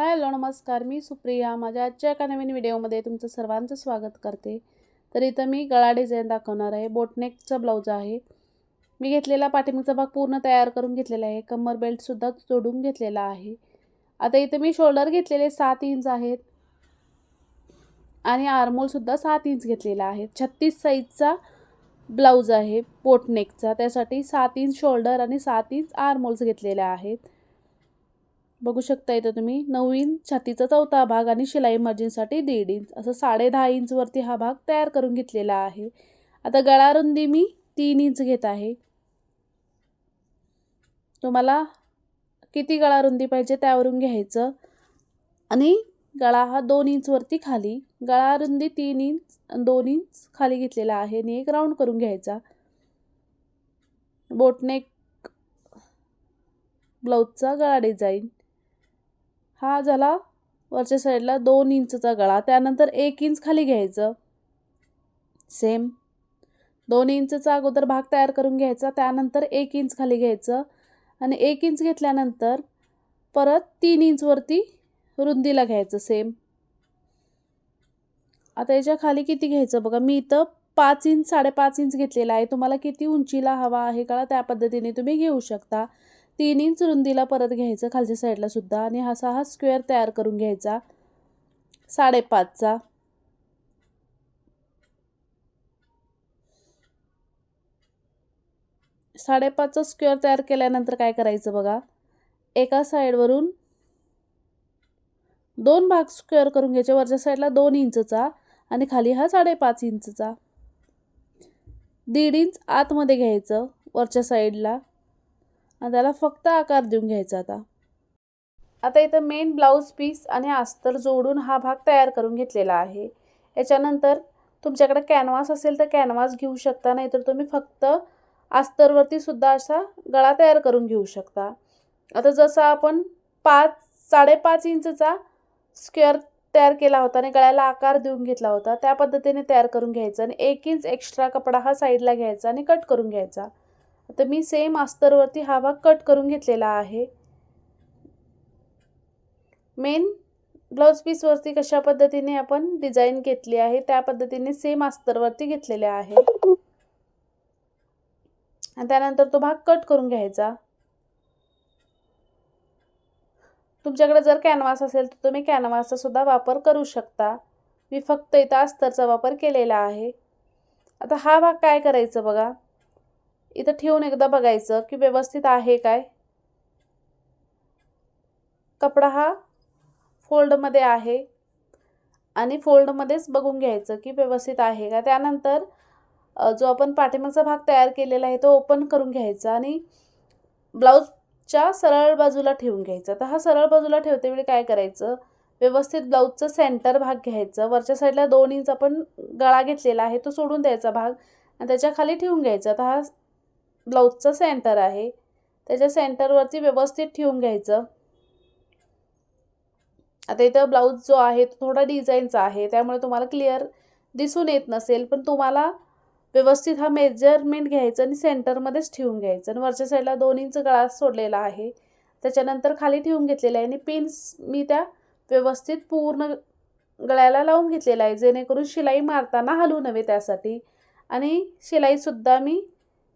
Hello नमस्कार. मी सुप्रिया. माझ्या आजच्या एका नवीन व्हिडिओमध्ये तुमचं सर्वांचं स्वागत करते. तर इथं मी गळा डिझाईन दाखवणार आहे. बोटनेकचा ब्लाऊज आहे. मी घेतलेला पाठीमागचा भाग पूर्ण तयार करून घेतलेला आहे. कमर बेल्टसुद्धा जोडून घेतलेला आहे. आता इथं मी शोल्डर घेतलेले सात इंच आहेत. आणि आर्मोलसुद्धा सात इंच घेतलेला आहे. छत्तीस साईजचा ब्लाऊज आहे बोटनेकचा त्यासाठी सात इंच शोल्डर आणि सात इंच आर्मोल्स घेतलेल्या आहेत. बघू शकता इथं तुम्ही. नऊ इंच छातीचा चौथा भाग आणि शिलाई मार्जिनसाठी दीड इंच असं साडे दहा इंचवरती हा भाग तयार करून घेतलेला आहे. आता गळा रुंदी मी तीन इंच घेत आहे. तुम्हाला किती गळा रुंदी पाहिजे त्यावरून घ्यायचं. आणि गळा हा दोन इंचवरती खाली गळा रुंदी तीन इंच दोन इंच खाली घेतलेला आहे आणि एक राऊंड करून घ्यायचा. बोटनेक ब्लाऊजचा गळा डिझाईन. हा झाला वरच्या साईडला दोन इंचचा गळा त्यानंतर एक इंच खाली घ्यायचं. सेम दोन इंचचा अगोदर भाग तयार करून घ्यायचा त्यानंतर एक इंच खाली घ्यायचं आणि एक इंच घेतल्यानंतर परत तीन इंचवरती रुंदीला घ्यायचं सेम आता याच्या खाली किती घ्यायचं बघा मी इथं पाच इंच साडेपाच इंच घेतलेला आहे. तुम्हाला किती उंचीला हवा आहे कळा त्या पद्धतीने तुम्ही घेऊ शकता. तीन इंच रुंदीला परत घ्यायचं खालच्या साईडला सुद्धा आणि असा हा स्क्वेअर तयार करून घ्यायचा. साडेपाचचा. साडेपाचचा स्क्वेअर तयार केल्यानंतर काय करायचं बघा? एका साईडवरून दोन भाग स्क्वेअर करून घ्यायचे. वरच्या साईडला दोन इंचचा आणि खाली हा साडेपाच इंचचा. दीड इंच आतमध्ये घ्यायचं वरच्या साईडला आणि त्याला फक्त आकार देऊन घ्यायचा आता. आता इथं मेन ब्लाऊज पीस आणि अस्तर जोडून हा भाग तयार करून घेतलेला आहे. याच्यानंतर तुमच्याकडे कॅनव्हास असेल तर कॅनव्हास घेऊ शकता नाहीतर तुम्ही फक्त अस्तरवरती सुद्धा असा गळा तयार करून घेऊ शकता. आता जसं आपण पाच साडेपाच इंचचा स्क्वेअर तयार केला होता आणि गळ्याला आकार देऊन घेतला होता त्या पद्धतीने तयार करून घ्यायचा आणि एक इंच एक्स्ट्रा कपडा हा साईडला घ्यायचा आणि कट करून घ्यायचा. आता मी सेम अस्तरवरती हा भाग कट करून घेतलेला आहे. मेन ब्लाऊज पीसवरती कशा पद्धतीने आपण डिझाईन घेतली आहे त्या पद्धतीने सेम अस्तरवरती घेतलेले आहे. आणि त्यानंतर तो भाग कट करून घ्यायचा. तुमच्याकडे जर कॅनव्हास असेल तर तुम्ही कॅनव्हासचा सुद्धा वापर करू शकता. मी फक्त इथं अस्तरचा वापर केलेला आहे. आता हा भाग काय करायचं बघा. इथं ठेवून एकदा बघायचं की व्यवस्थित आहे काय. कपडा हा फोल्डमध्ये आहे. आणि फोल्डमध्येच बघून घ्यायचं की व्यवस्थित आहे का. त्यानंतर जो आपण पाठीमागचा भाग तयार केलेला आहे तो ओपन करून घ्यायचा आणि ब्लाऊजच्या सरळ बाजूला ठेवून घ्यायचा. तर हा सरळ बाजूला ठेवते वेळी काय करायचं? व्यवस्थित ब्लाऊजचं सेंटर भाग घ्यायचं. वरच्या साईडला दोन इंच आपण गळा घेतलेला आहे तो सोडून द्यायचा भाग आणि त्याच्याखाली ठेवून घ्यायचा. तर हा ब्लाऊजचं सेंटर आहे. त्याच्या सेंटरवरती व्यवस्थित ठेवून घ्यायचं. आता इथं ब्लाऊज जो आहे तो थोडा डिझाईनचा आहे. त्यामुळे तुम्हाला क्लिअर दिसून येत नसेल पण तुम्हाला व्यवस्थित हा मेजरमेंट घ्यायचं आणि सेंटरमध्येच ठेवून घ्यायचं. आणि वरच्या साईडला दोन इंच गळा सोडलेला आहे. त्याच्यानंतर खाली ठेवून घेतलेला आहे आणि पिन्स मी त्या व्यवस्थित पूर्ण गळ्याला लावून घेतलेला आहे. जेणेकरून शिलाई मारताना हलू नव्हे त्यासाठी. आणि शिलाईसुद्धा मी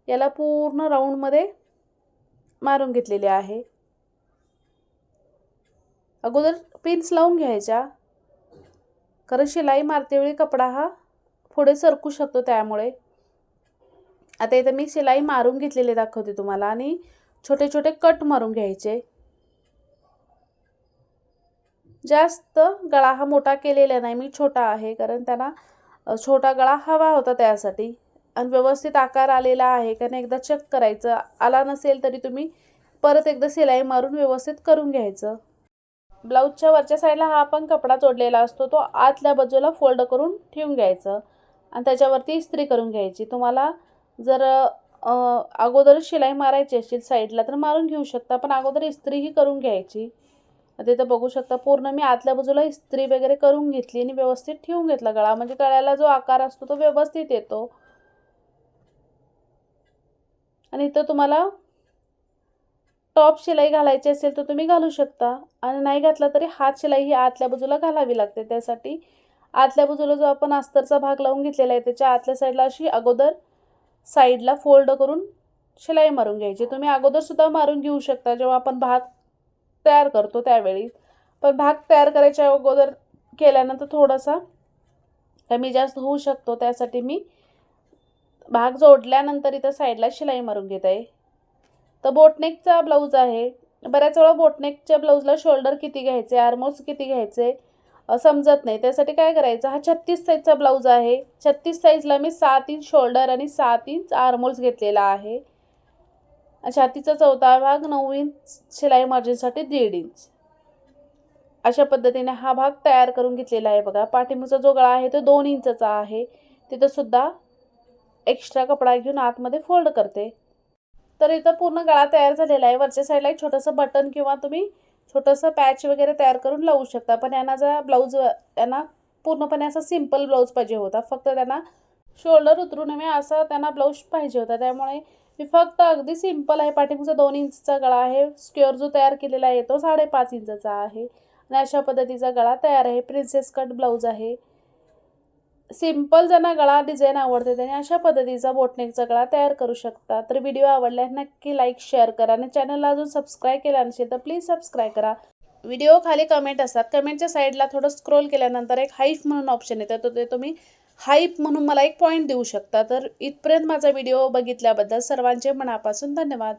याला पूर्ण राऊंडमध्ये मारून घेतलेले आहे. अगोदर पिन्स लावून घ्यायच्या. कारण शिलाई मारतेवेळी कपडा हा पुढे सरकू शकतो त्यामुळे. आता इथं मी शिलाई मारून घेतलेले दाखवते तुम्हाला आणि छोटे छोटे कट मारून घ्यायचे. जास्त गळा हा मोठा केलेला नाही मी छोटा आहे कारण त्यांना छोटा गळा हवा होता त्यासाठी. आणि व्यवस्थित आकार आलेला आहे का नाही एकदा चेक करायचं. आला नसेल तरी तुम्ही परत एकदा शिलाई मारून व्यवस्थित करून घ्यायचं. ब्लाऊजच्या वरच्या साईडला हा आपण कपडा जोडलेला असतो तो आतल्या बाजूला फोल्ड करून ठेवून घ्यायचं. आणि त्याच्यावरती इस्त्री करून घ्यायची. तुम्हाला जर अगोदर शिलाई मारायची असेल साईडला तर मारून घेऊ शकता पण अगोदर इस्त्रीही करून घ्यायची. तिथं बघू शकता पूर्ण मी आतल्या बाजूला इस्त्री वगैरे करून घेतली आणि व्यवस्थित ठेवून घेतला गळा. म्हणजे गळ्याला जो आकार असतो तो व्यवस्थित येतो. आणि इथं तुम्हाला टॉप शिलाई घालायची असेल तर तुम्ही घालू शकता. आणि नाही घातला तरी हात शिलाई ही आतल्या बाजूला घालावी लागते. त्यासाठी आतल्या बाजूला जो आपण अस्तरचा भाग लावून घेतलेला आहे त्याच्या आतल्या साईडला अशी अगोदर साईडला फोल्ड करून शिलाई मारून घ्यायची. तुम्ही अगोदरसुद्धा मारून घेऊ शकता. जेव्हा आपण भाग तयार करतो त्यावेळी. पण भाग तयार करायच्या अगोदर केल्यानंतर थोडासा कमी जास्त होऊ शकतो. त्यासाठी मी भाग जोडल्यानंतर इथं साईडला शिलाई मारून घेत आहे. तर बोटनेकचा ब्लाऊज आहे. बऱ्याच वेळा बोटनेकच्या ब्लाऊजला शोल्डर किती घ्यायचे आर्मोस किती घ्यायचे समजत नाही. त्यासाठी काय करायचं? हा छत्तीस साईजचा ब्लाऊज आहे. छत्तीस साईजला मी सात इंच शोल्डर आणि सात इंच आर्मोल्स घेतलेला आहे. छातीचा चौथा भाग नऊ इंच शिलाई मार्जिनसाठी दीड इंच अशा पद्धतीने हा भाग तयार करून घेतलेला आहे बघा. पाठिंबूचा जो गळा आहे तो दोन इंचचा आहे. तिथंसुद्धा एक्स्ट्रा कपडा घेऊन आतमध्ये फोल्ड करते. तर इथं पूर्ण गळा तयार झालेला आहे. वरच्या साईडला एक छोटंसं बटन किंवा तुम्ही छोटंसं पॅच वगैरे तयार करून लावू शकता. पण यांना जर ब्लाऊज यांना पूर्णपणे असा सिंपल ब्लाऊज पाहिजे होता. फक्त त्यांना शोल्डर उतरू नये असा त्यांना ब्लाऊज पाहिजे होता. त्यामुळे मी फक्त अगदी सिंपल आहे. पाठीमागचा दोन इंचचा गळा आहे. स्क्वेअर जो तयार केलेला आहे तो साडेपाच इंचचा आहे. आणि अशा पद्धतीचा गळा तयार आहे. प्रिन्सेस कट ब्लाऊज आहे. सिंपल ज्यांना गळा डिझाईन आवडते त्यांनी अशा पद्धतीचा बोटनेकचा गळा तयार करू शकता तर व्हिडिओ आवडल्यास नक्की लाईक शेअर करा आणि चॅनलला अजून सबस्क्राईब केला नसेल तर प्लीज सबस्क्राईब करा. व्हिडिओ खाली कमेंट असतात. कमेंटच्या साईडला थोडं स्क्रोल केल्यानंतर एक हाईफ म्हणून ऑप्शन येतं. तर ते तुम्ही हाईप म्हणून मला एक पॉईंट देऊ शकता. तर इथपर्यंत माझा व्हिडिओ बघितल्याबद्दल सर्वांचे मनापासून धन्यवाद.